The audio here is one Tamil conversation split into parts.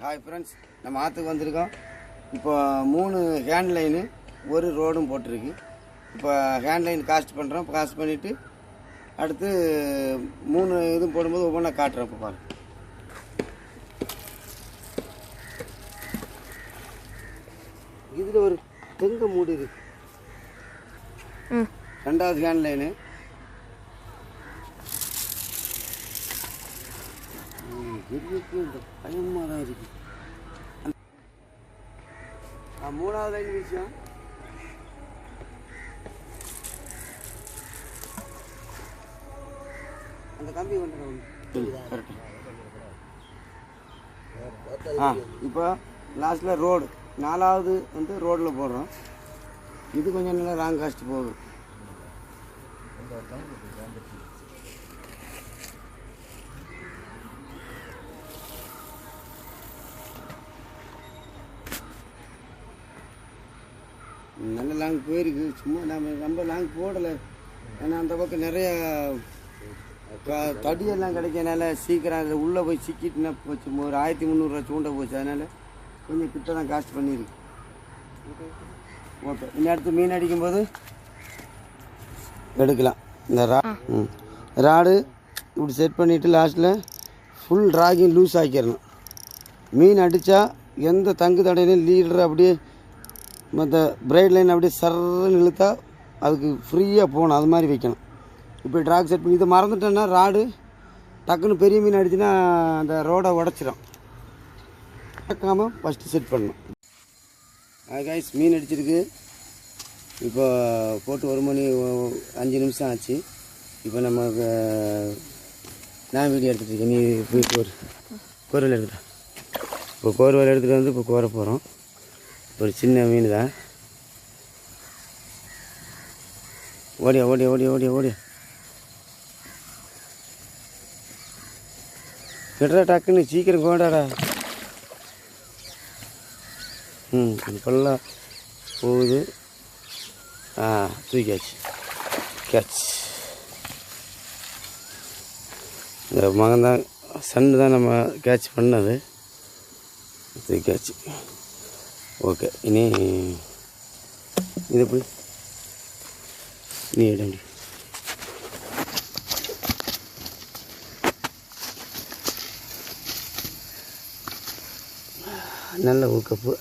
ஹாய் ஃப்ரெண்ட்ஸ் நம்ம ஆற்றுக்கு வந்திருக்கோம். இப்போ மூணு ஹேண்ட் லைனு ஒரு ரோடும் போட்டிருக்கு. இப்போ ஹேண்ட் லைன் காஸ்ட் பண்ணுறோம் காஸ்ட் பண்ணிவிட்டு அடுத்து மூணு இதுவும் போடும்போது ஒவ்வொன்றா காட்டுறேன் இப்போ பாருங்க. இதில் ஒரு தெங்க மூடி இருக்கு. ரெண்டாவது ஹேண்ட் லைனு பெரியக்கு இந்த பயமாக தான் இருக்கு ஆ, மூணாவது லைன் விஷயம் அந்த கம்பி கொண்டு ஆ இப்போ லாஸ்ட்டில் ரோடு நாலாவது வந்து ரோட்டில் போடுறோம். இது கொஞ்சம் நல்லா ராங் காஸ்ட் போகுது. நல்ல லாங் போயிருக்கு. சும்மா நம்ம ரொம்ப லாங் போடலை. ஏன்னா அந்த பக்கம் நிறைய தடியெல்லாம் கிடைக்கனால சீக்கிரம் அதில் உள்ளே போய் சிக்கிட்டுனா போச்சு. ஒரு ஆயிரத்தி முந்நூறுரூவா சூண்ட போச்சு. அதனால் கொஞ்சம் கிட்ட தான் காஸ்ட் பண்ணியிருக்கு ஓகே. இன்னும் அடுத்து மீன் அடிக்கும்போது எடுக்கலாம். இந்த ரா ராடு இப்படி செட் பண்ணிவிட்டு லாஸ்ட்டில் ஃபுல் ராகிங் லூஸ் ஆக்கிடணும். மீன் அடித்தா எந்த தங்கு தடையிலையும் லீடர் அப்படியே மற்ற பிரைட் லைன் அப்படியே சர்ன்னு இழுத்தா அதுக்கு ஃப்ரீயாக போகணும். அது மாதிரி வைக்கணும். இப்படி ட்ராக் செட் பண்ணி இதை மறந்துட்டேன்னா ராடு டக்குன்னு பெரிய மீன் அடிச்சுன்னா அந்த ரோடை உடச்சிரும். மறக்காமல் ஃபஸ்ட்டு செட் பண்ணணும். காய்ஸ் மீன் அடிச்சிருக்கு. இப்போ போட்டு ஒரு மணி அஞ்சு நிமிஷம் ஆச்சு. இப்போ நம்ம நான் வீடியோ எடுத்துகிட்டு இருக்கேன். நீ போய் கோர். கோர்வல் எடுத்துட்டேன் இப்போ கோர்வல் எடுத்துகிட்டு வந்து இப்போ கோர போகிறோம் ஒரு சின்ன மீன் தான் ஓடியா ஓடியா ஓடியா ஓடியா ஓடியா. விடுறா டக்குன்னு சீக்கிரம் கோடாடா ம் இப்பெல்லாம் போகுது. ஆ தூக்கியாச்சு. கேட்ச். இந்த மகன் தான் சன்னு தான் நம்ம கேட்ச் பண்ணது. தூக்கியாச்சு. ஓகே. இனி இது எப்படி? நீ இடண்டி நல்ல ஊக்கப்பு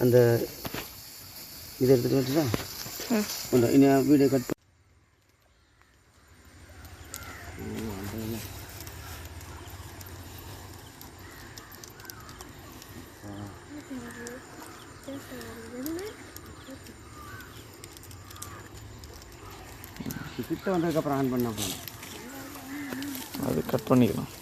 அந்த இதை எடுத்துகிட்டு வந்துட்டா இனி வீடியோ கட் கிட்ட வந்ததுக்கப்புறம் ஆன் பண்ண போகணும் அது கட் பண்ணிக்கலாம்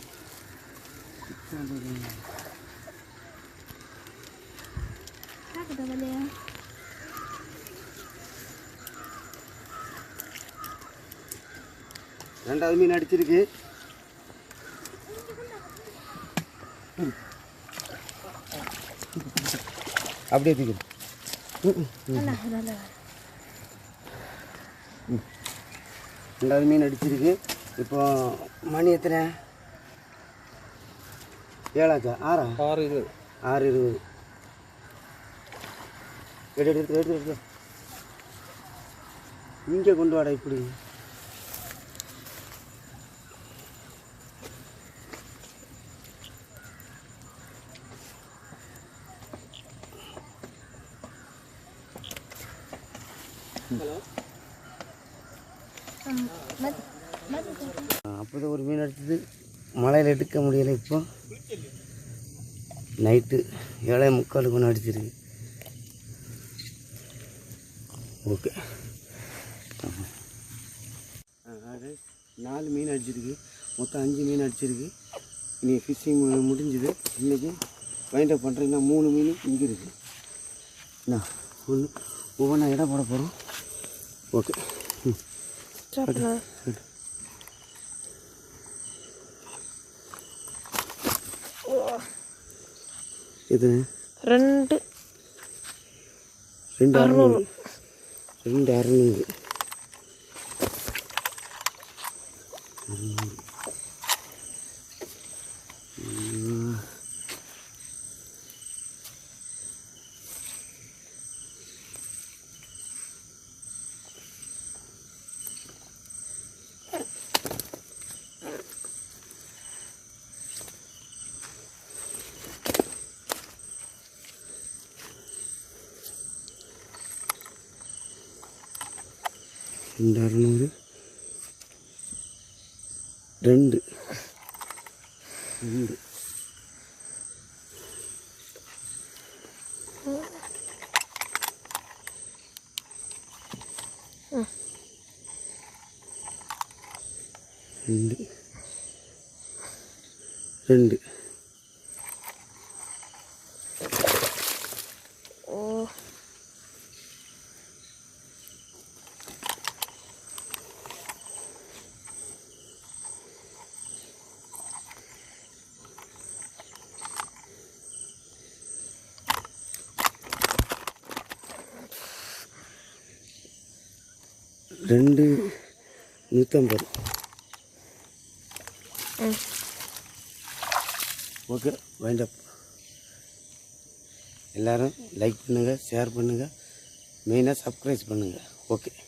ரெண்டாவது மீன் அடிச்சிருக்கு ம். அப்படியே தூக்கிடு ம், ம். ரெண்டாவது மீன் அடிச்சிருக்கு. இப்போ மணி எத்தனை? ஏழாச்சா? ஆறா? ஆறு இது ஆறு இருபது. எடு எடுத்து எடுத்து எடுத்து இங்கே கொண்டு வாடா இப்படி. அப்போதான் ஒரு மீன் எடுத்தது மழையில் எடுக்க முடியலை இப்போ. நைட்டு ஏழை முக்காலுக்கு ஒன்று அடிச்சிருக்கு. ஓகே. நாலு மீன் அடிச்சிருக்கு. மொத்தம் அஞ்சு மீன் அடிச்சிருக்கு. இனி ஃபிஷ்ஷிங் முடிஞ்சுது. இன்றைக்கி வைண்ட் அப் பண்ணுறீங்கன்னா மூணு மீன் இங்கே இருக்குது என்ன ஒன்று ஒவ்வொன்றா இடம் போட போகிறோம் ஓகே. ம் இது ரெண்டு ரெண்டு அறநூறு ரெண்டு அறநூறு அறநூறு ரெண்டு அறநூறு ரெண்டு ரெண்டு ரெண்டு ரெண்டு ரெண்டு நூற்றம்பது ஓகே வைண்டப் எல்லாரும் லைக் பண்ணுங்கள் ஷேர் பண்ணுங்கள் மெயினாக சப்ஸ்கிரைப் பண்ணுங்கள் ஓகே.